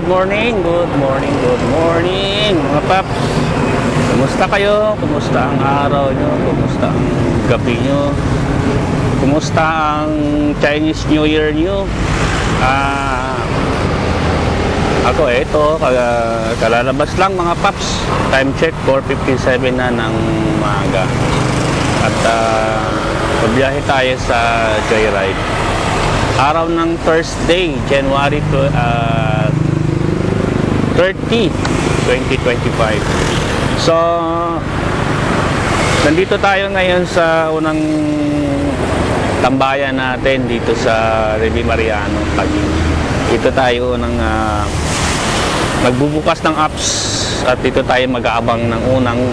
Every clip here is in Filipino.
Good morning, good morning, good morning mga paps. Kumusta kayo? Kumusta ang araw nyo? Kumusta ang gabi nyo? Kumusta ang Chinese New Year nyo? Ah, ako eto, kala- kalalabas lang mga paps. Time check, 4.57 na ng umaga. At uh, pabiyahe tayo sa Joyride. Araw ng Thursday, January to, ah, 30, 2025. So, nandito tayo ngayon sa unang tambayan natin dito sa Revi Mariano, Taguig. Dito tayo unang ah, magbubukas ng apps at dito tayo mag-aabang ng unang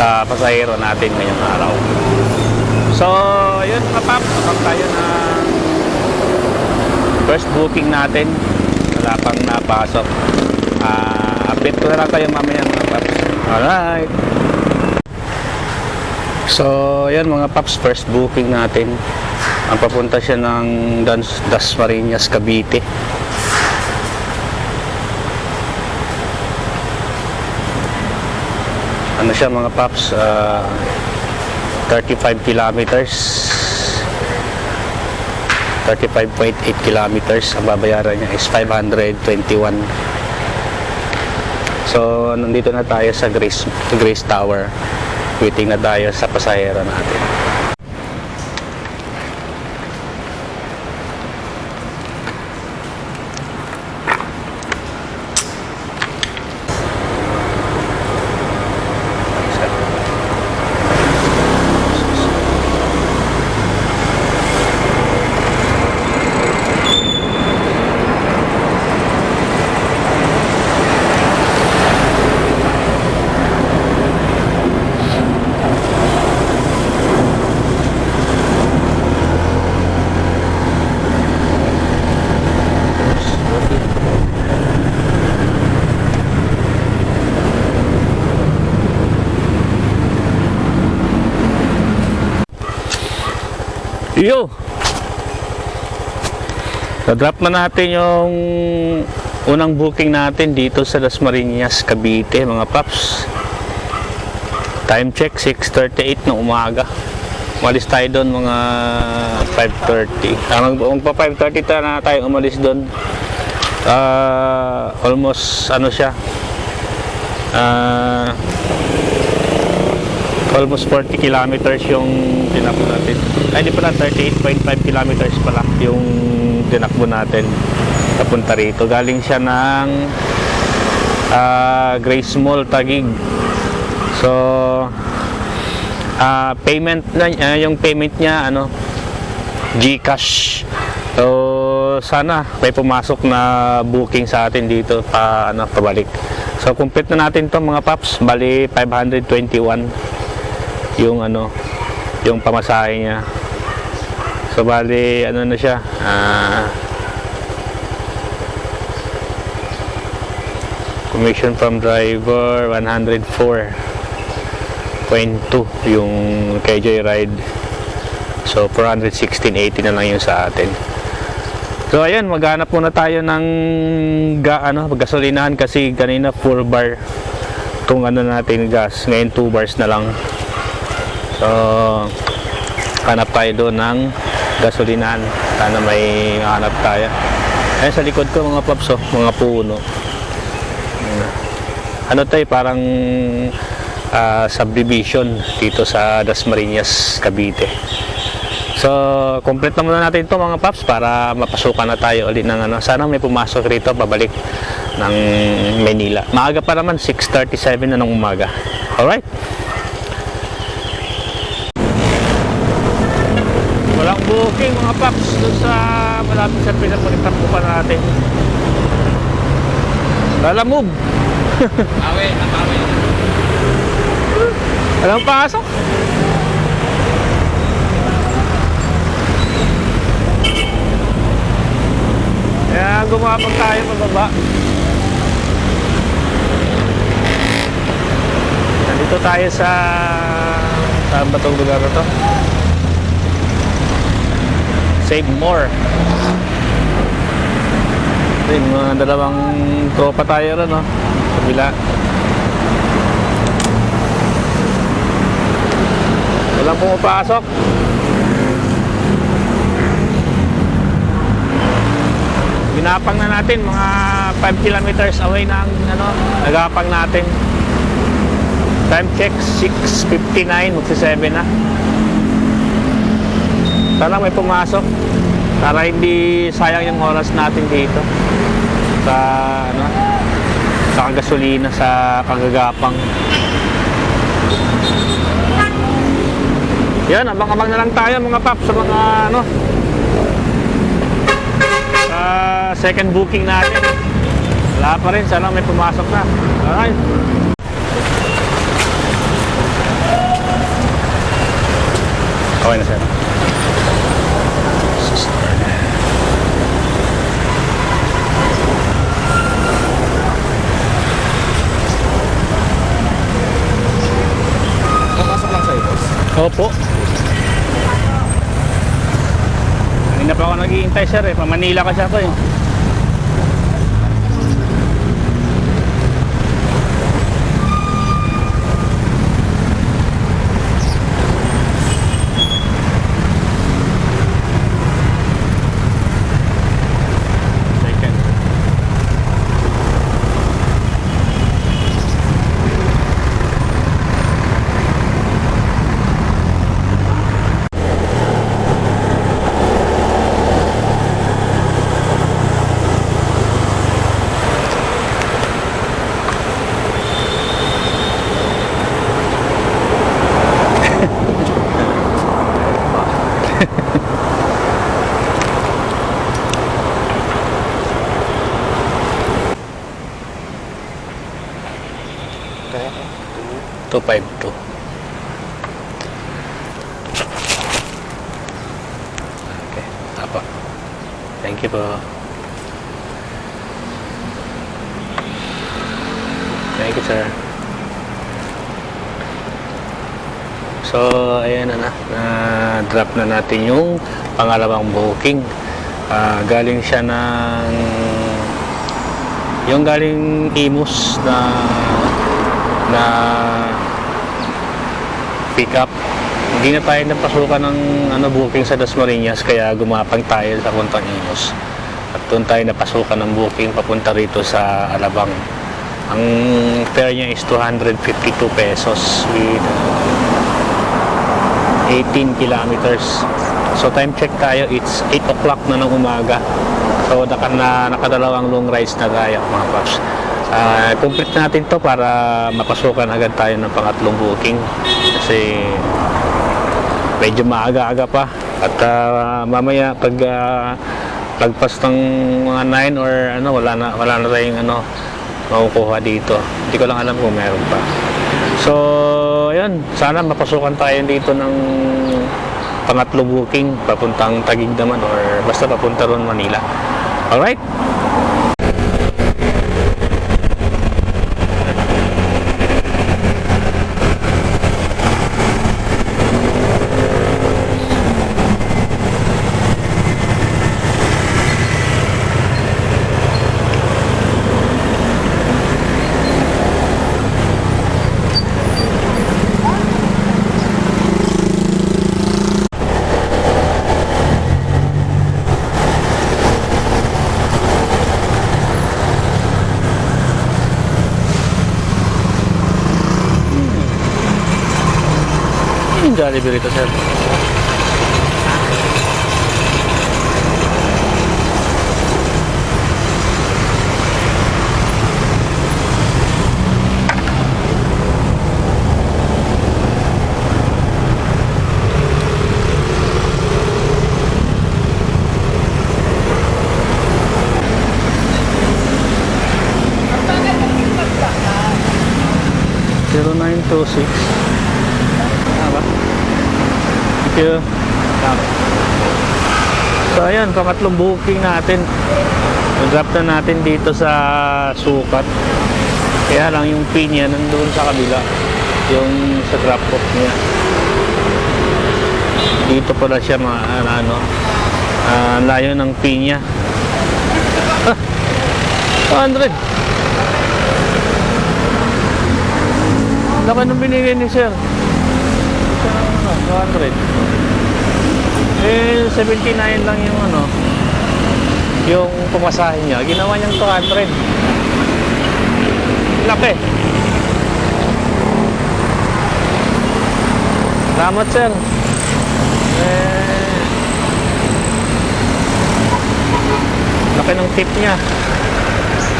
ah, pasahero natin ngayong araw. So, yun mga paps, abang tayo na first booking natin. Wala pang napasok. Update ko na lang kayo mamaya mga paps. Alright. So, yan mga paps, first booking natin. Ang papunta siya ng Das, Dasmariñas, Cavite. Ano siya mga paps? Ah, 35 kilometers. 35.8 kilometers. Ang babayaran niya is 521. So, nandito na tayo sa Grace, Grace Tower. Waiting na tayo sa pasahero natin. Yo! Na-drop na natin yung unang booking natin dito sa Dasmariñas, Cavite, mga paps. Time check, 6.38 ng umaga. Umalis tayo doon mga 5.30. Ah, mag, magpa 5.30 ta na tayo umalis doon. Ah, almost, ano siya, ah, almost 40 kilometers yung tinakbo natin. Ay, di pala, 38.5 kilometers pala yung tinakbo natin papunta rito. Galing siya ng ah, Grace Mall, Taguig. So, ah, payment na, ah, yung payment niya, ano, Gcash. So, sana may pumasok na booking sa atin dito pa, ano, pabalik. So, complete na natin to mga paps. Bali, 521 yung ano yung pamasahe niya. So bali ano na siya ah commission from driver 104.2 yung kay Joyride so 416.80 na lang yung sa atin. So ayan maghanap muna tayo ng ga, ano, gasolinahan kasi kanina 4 bar itong ano natin gas. Ngayon 2 bars na lang So, hanap tayo doon ng gasolinahan. Sana may hanap tayo. Ayan sa likod ko mga paps, oh, mga puno. Ano tayo, parang ah, subdivision dito sa Dasmariñas, Cavite. So, complete na muna natin ito mga paps para mapasukan na tayo ulit ng ano. Sana may pumasok rito pabalik ng Manila. Maaga pa naman, 6.37 na ng umaga. Alright? Booking mga paps doon sa malapit sa pinapagtapupan natin. Lalamove. Awe, awe. Walang pasok. Kaya gumapag tayo pababa. Nandito tayo sa saan ba itong lugar na to? Save more. Ayun, mga dalawang tropa tayo ron, no? Kabila. Walang pumapasok. Ginapang na natin, mga 5 kilometers away na ang ano, nagapang natin. Time check, 6.59, magsi-7 na. Sana may pumasok. Para hindi sayang yung oras natin dito. Sa, ano, sa gasolina, sa kagagapang. Yan, abang-abang na lang tayo mga pap sa mga ano sa second booking natin. Wala pa rin, sana may pumasok na. Alright. Okay na sir. Opo. Kanina pa ako naghihintay sir eh. Pa Manila kasi ako eh. Second. Kaya, 252. Okay, apa. Thank you po. Thank you, sir. So, ayan na na. Na-drop na natin yung pangalawang booking. Ah, galing siya ng yung galing Imus na na pick up. Hindi na tayo napasukan ng ano, booking sa Dasmariñas kaya gumapang tayo sa Imus. At doon tayo napasukan ng booking papunta rito sa Alabang. Ang fare niya is 252 pesos with uh, 18 kilometers. So time check tayo, it's 8 o'clock na ng umaga. So naka, na, nakadalawang long rides na tayo mga paps. Ah, complete natin to para mapasukan agad tayo ng pangatlong booking. Kasi medyo maaga-aga pa. At ah, mamaya pag ah, lagpas ng mga 9 or ano wala na wala na tayong ano makukuha dito. Hindi ko lang alam kung meron pa. So ayun. Sana mapasukan tayo dito ng pangatlo booking papuntang Tagig naman or basta papunta ron Manila. Alright yung Jollibee rito sir Zero nine two six. Tama. Thank you. So ayan, pangatlong booking natin. Nag-drop na natin dito sa sukat. Kaya lang yung pin niya nandun sa kabila. Yung sa drop off niya. Dito pala siya mga ano, ah, layo ng pin niya. Ah, 200. Laki nung binigay ni sir. Ano, 200. Eh, 79 lang yung ano, yung pumasahe niya. Ginawa niyang 200. Laki. Salamat, sir. Eh, laki ng tip niya.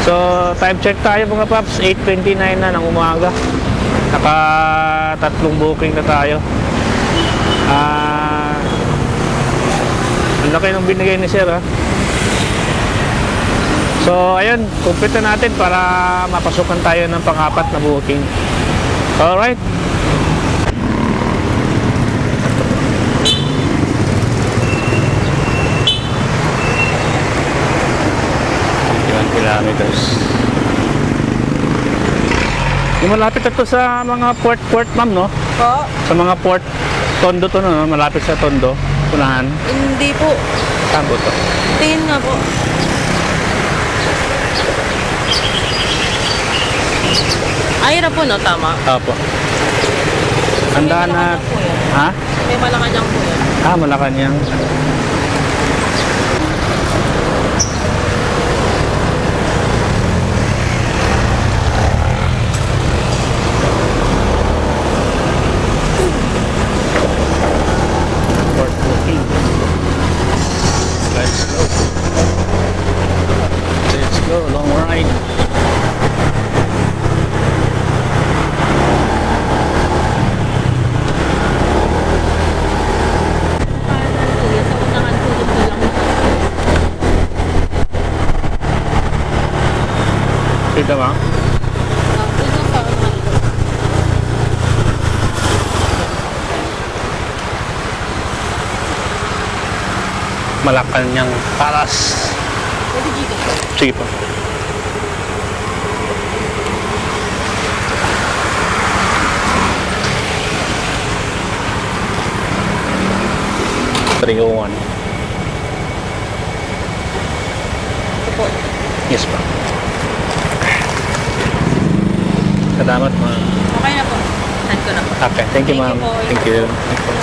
So, time check tayo mga paps. 8.29 na ng umaga. Naka tatlong booking na tayo. Ah, ang laki ng binigay ni sir, ha? So, ayun, complete na natin para mapasukan tayo ng pang-apat na booking. Alright. Kilometers. Yung malapit na to sa mga port-port, ma'am, no? Po? Sa mga port, Tondo to, no? Malapit sa Tondo. Unahan. Hindi po. Saan po to? Tingin nga po. Ayra po, no? Tama. Opo. Handaan na... Malacanang po yan. Ha? May Malacanang po yan. Ah, Malacanang. Port booking. Let's go. Let's go, long ride. Parang po yan. Sa unahan po doon na lang. Sa unahan. Malacanang Palas. Sige po. Three oh one. Yes po. Salamat ma'am. Okay na po. Send ko na po. Okay, thank you Thank you ma'am. Thank you. Thank you.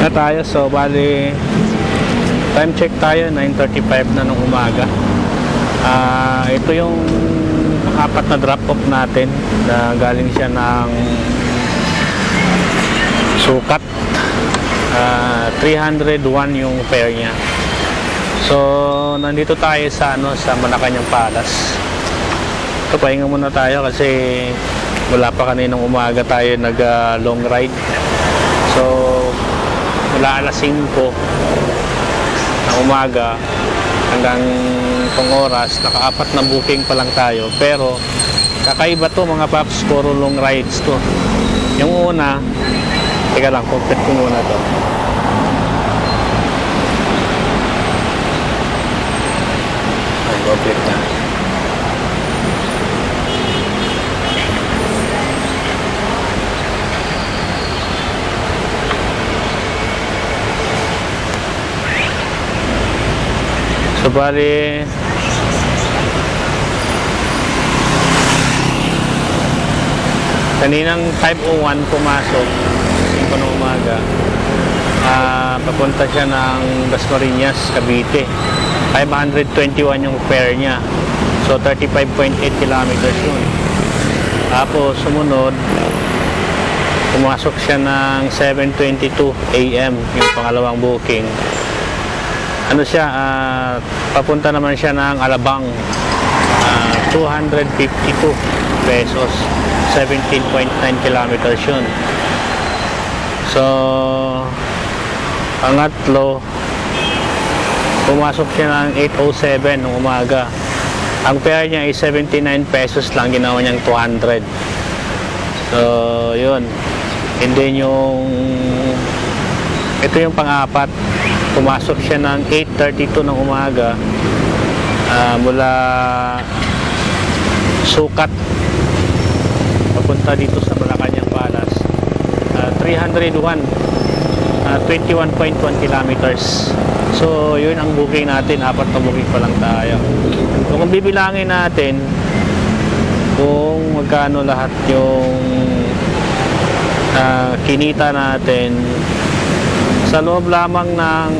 na tayo so bali time check tayo 9.35 na ng umaga Ah, ito yung apat na drop off natin na galing siya ng sukat. Ah, 301 yung fare niya. So nandito tayo sa ano sa Malacanang Palace. Ito pahinga muna tayo kasi wala pa kaninang umaga tayo nag ah, long ride. So mula alas 5 ng umaga hanggang itong oras, nakaapat na booking pa lang tayo. Pero, kakaiba to mga paps, puro long rides to. Yung una, teka lang, complete ko muna to. Ay, complete na. So, bali, kaninang 501 pumasok, 5 ng umaga, ah papunta siya ng Dasmariñas, Cavite. 521 yung fare niya. So, 35.8 kilometers yun. Tapos, sumunod, pumasok siya ng 7.22 a.m. yung pangalawang booking ano siya, ah, papunta naman siya ng Alabang. Ah, 252 pesos. 17.9 kilometers yun. So, pangatlo, pumasok siya ng 8.07 ng umaga. Ang fare niya ay 79 pesos lang, ginawa niyang 200. So, yun. And then yung, ito yung pang-apat, pumasok siya ng 8.32 ng umaga ah, mula Sukat papunta dito sa Malacanang Palace. Ah, 301 ah, 21.1 kilometers. So yun ang booking natin. Apat na booking pa lang tayo. So kung bibilangin natin kung magkano lahat yung ah, kinita natin sa loob lamang ng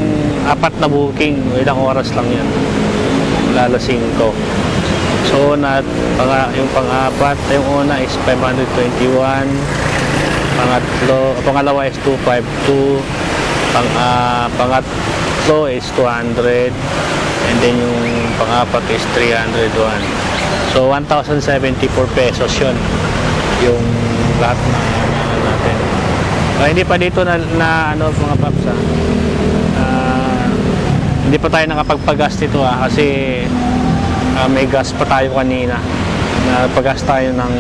apat na booking ilang oras lang yan? Lalasing ko so na pang, yung pang-apat yung una is 521 pangatlo pangalawa is 252 pang ah, pangatlo is 200 and then yung pang-apat is 301 so 1,074 pesos yun yung lahat ano natin Ah, hindi pa dito na, na ano mga paps. Ah, hindi pa tayo nakapagpagas dito ha kasi ah, may gas pa tayo kanina. Na pagas tayo ng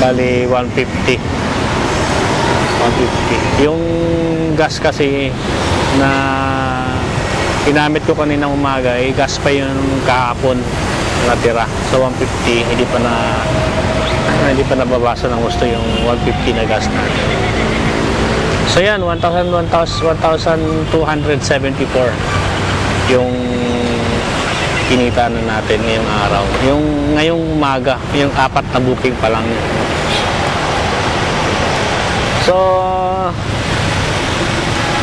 bali 150 150 yung gas kasi na ginamit ko kanina umaga eh gas pa yung kahapon na natira. So 150 hindi pa na hindi pa nababasa ng gusto yung 150 na gas natin so yan 1,000 1,274 yung kinita na natin ngayong araw. Yung ngayong umaga yung apat na booking pa lang. So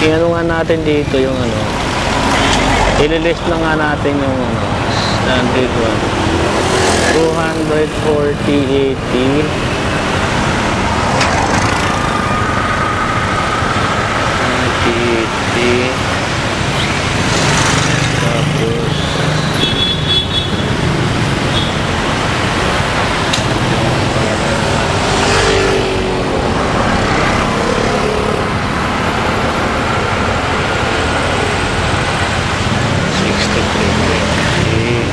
inano nga natin dito yung ano? Ililist na nga natin yung ano standard one. 240 80 80 tapos Sixty-three twenty.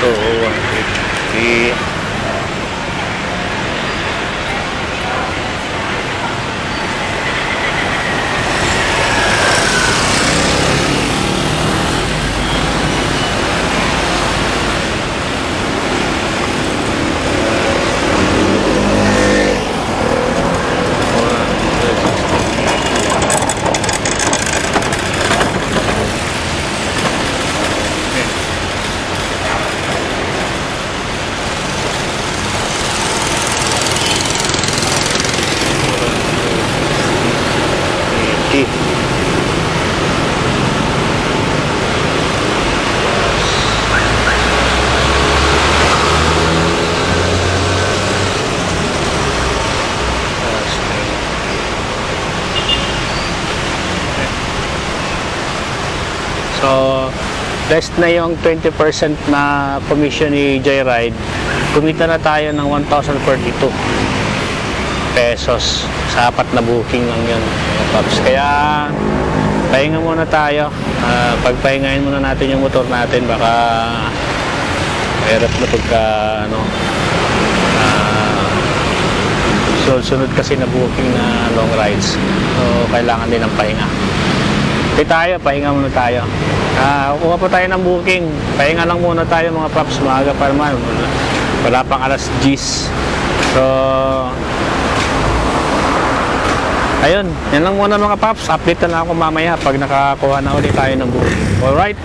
So, 150. Eighty. So, less na yung 20% na commission ni Joyride. Kumita na tayo ng 1,042 pesos sa apat na booking lang yun paps. Kaya pahinga muna tayo. Ah, pagpahingahin muna natin yung motor natin baka mahirap na pagka ano ah, sunod-sunod kasi na booking na long rides. So kailangan din ng pahinga. Hindi tayo, pahinga muna tayo. Ah, kuha pa tayo ng booking. Pahinga lang muna tayo mga paps. Maaga pa naman. Wala, pang alas 10. So, Ayun, yan lang muna mga paps. Update na ako mamaya pag nakakuha na ulit tayo ng booking. Alright?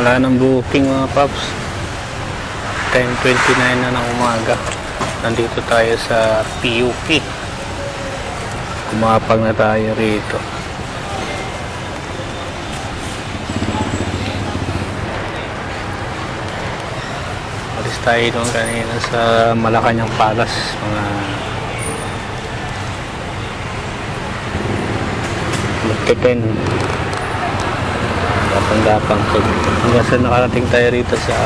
Wala nang booking mga paps. 10.29 na ng umaga. Nandito tayo sa PUP. Kumapag na tayo rito. Alis tayo doon kanina sa Malacanang Palace. Mga magte-10. Gapang-gapang. So, hanggang sa nakarating tayo rito sa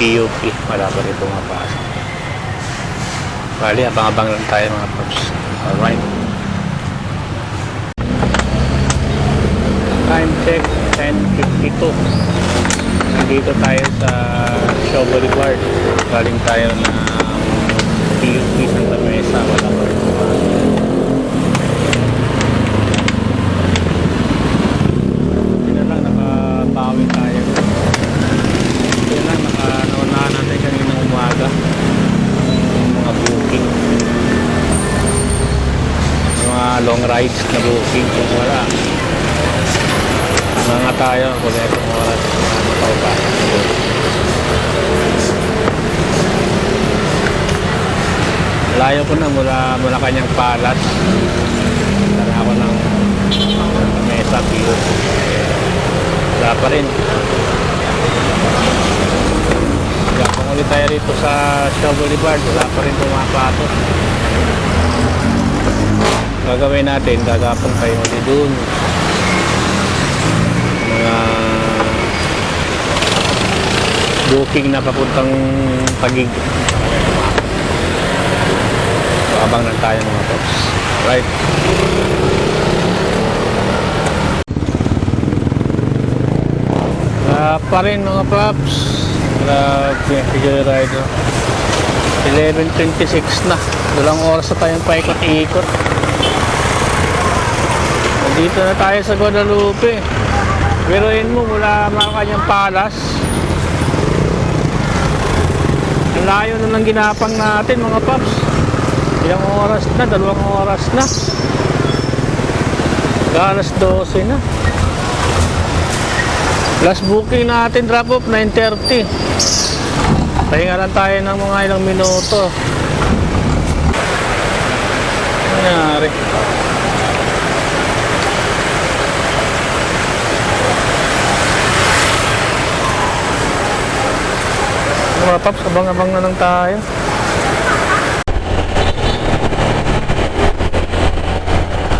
PUP. Wala pa rito mapasok. Bali, abang-abang lang tayo mga paps. Alright. Time check, 10.52. Nandito tayo sa Show Boulevard. Galing tayo ng TUP Santa Mesa, Malapa. Long rides na booking kung wala mga tayo kung itong oras na pa Layo ko na mula, mula kanyang palas. Dala ako ng mesa view. Wala pa rin. Gapang ulit tayo rito sa Shaw Boulevard. Wala pa rin pumapasok. Gagawin natin, gagapang tayo ulit dun mga booking na papuntang pagig so abang lang tayo mga tops right. Ah, pa rin mga props grabe joyride oh. 11.26 na. Dalang oras na tayong paikot-ikot Dito na tayo sa Guadalupe. Biruin mo mula Malacanang Palas. Ang layo na ng ginapang natin mga paps. Ilang oras na, dalawang oras na. Alas 12 na. Last booking natin drop off 9.30. Pahinga lang tayo ng mga ilang minuto. Ano nangyari? Mga paps, abang-abang na lang tayo.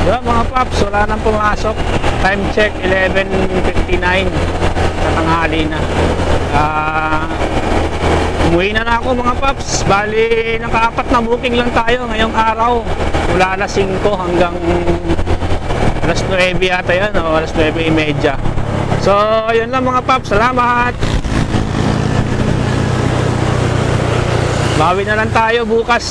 Diba mga paps, wala nang pumasok. Time check, 11.59 sa tanghali na. Ah... umuwi na na ako mga paps. Bali, nakaapat na booking lang tayo ngayong araw. Mula alas 5 hanggang alas 9 yata yan o alas 9.30. So, ayun lang mga paps. Salamat! Bawi na lang tayo bukas.